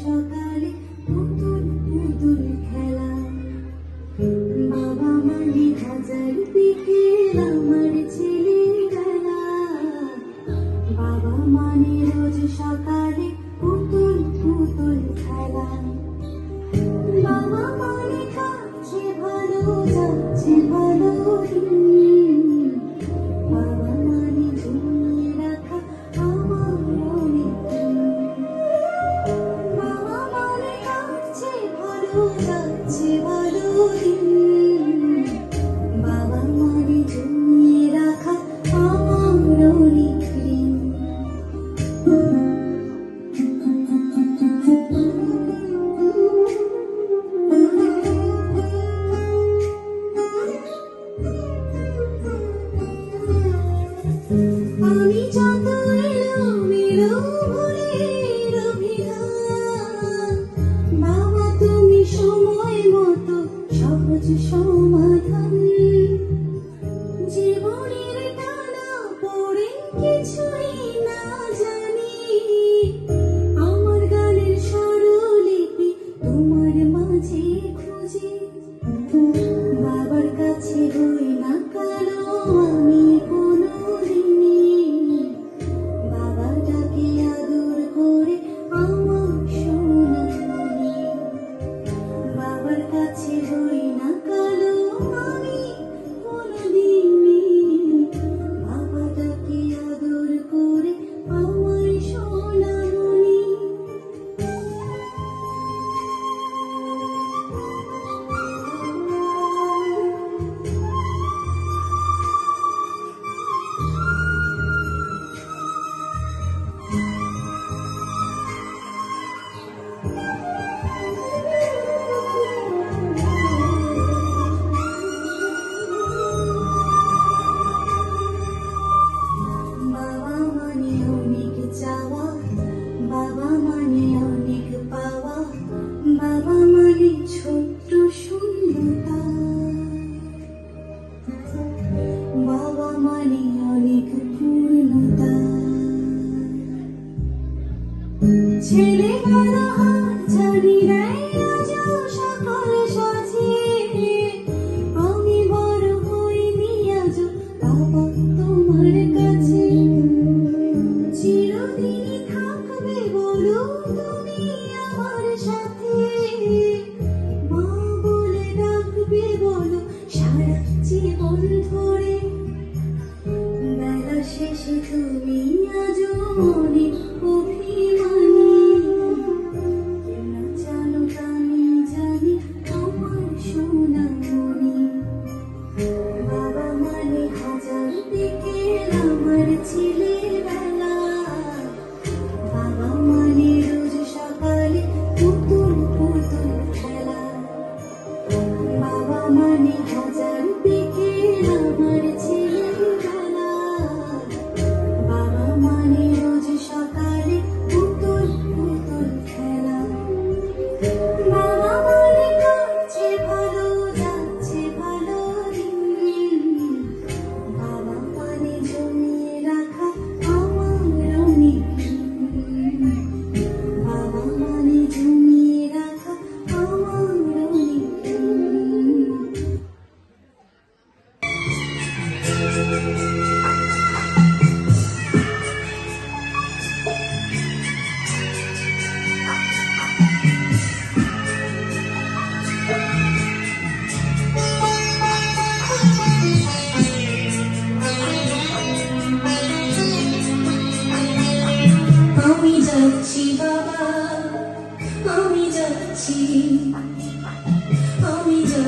Shaka. বাবা মানে অনেক জানি না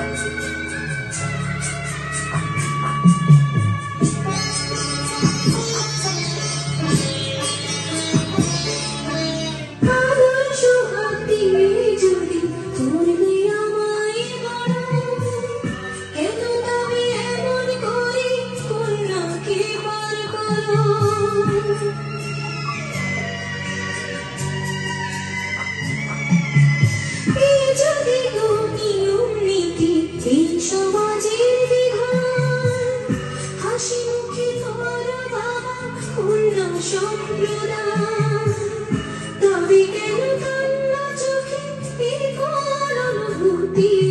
times. contigo.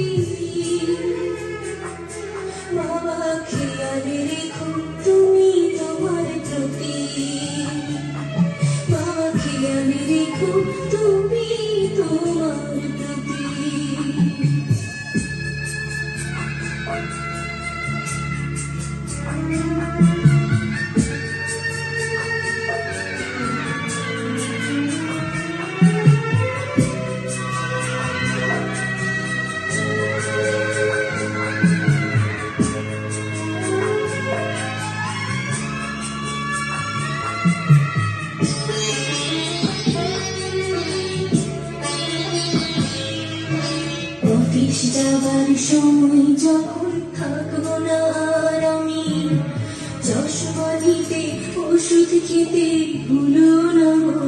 অফিস যাবার সময় যখন থাকব না আর আমি চশমা ওষুধ খেতে ভুলো না।